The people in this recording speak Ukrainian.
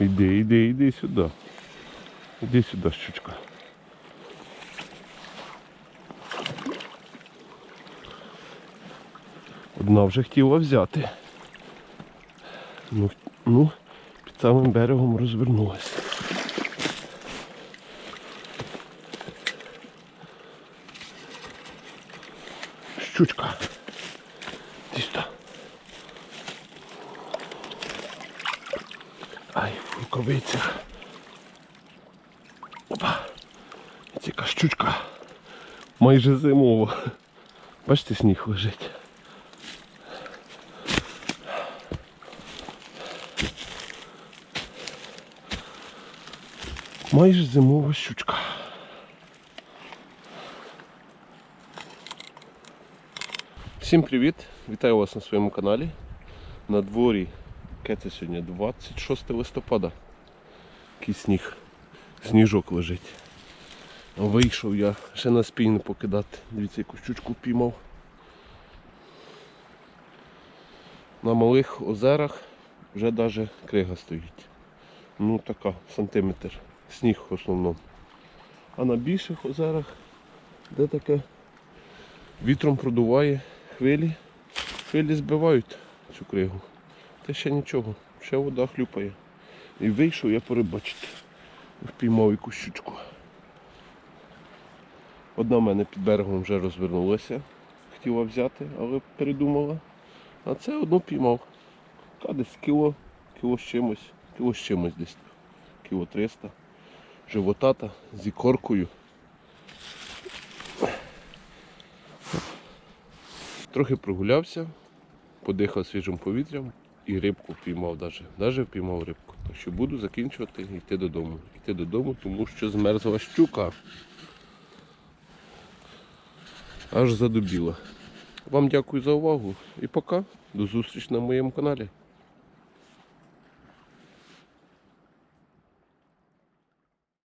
Іди, іди, іди сюди. Іди сюди, щучка. Одна вже хотіла взяти. Ну, ну під самим берегом розвернулася. Щучка. Іди сюди. Ай, в. Опа. Яка щучка. Майже зимова. Бачите, сніг лежить. Майже зимова щучка. Всім привіт! Вітаю вас на своєму каналі. На дворі, яке це сьогодні? 26 листопада. Який сніг. Сніжок лежить. Вийшов я ще на спільне покидати. Дивіться, яку щучку піймав. На малих озерах вже навіть крига стоїть. Ну така, сантиметр. Сніг в основному. А на більших озерах, де таке вітром продуває хвилі, хвилі збивають цю кригу. Та ще нічого, ще вода хлюпає. І вийшов я порибачити. Впіймав якусь щучку. Одна в мене під берегом вже розвернулася, хотіла взяти, але передумала. А це одну піймав. Та десь кіло, кіло з чимось, кіло з чимось десь. Кіло 300. Животата з ікоркою. Трохи прогулявся, подихав свіжим повітрям і рибку впіймав навіть. Навіть впіймав рибку. Так що буду закінчувати і йти додому. Йти додому, тому що змерзла щука. Аж задубіла. Вам дякую за увагу і пока. До зустрічі на моєму каналі.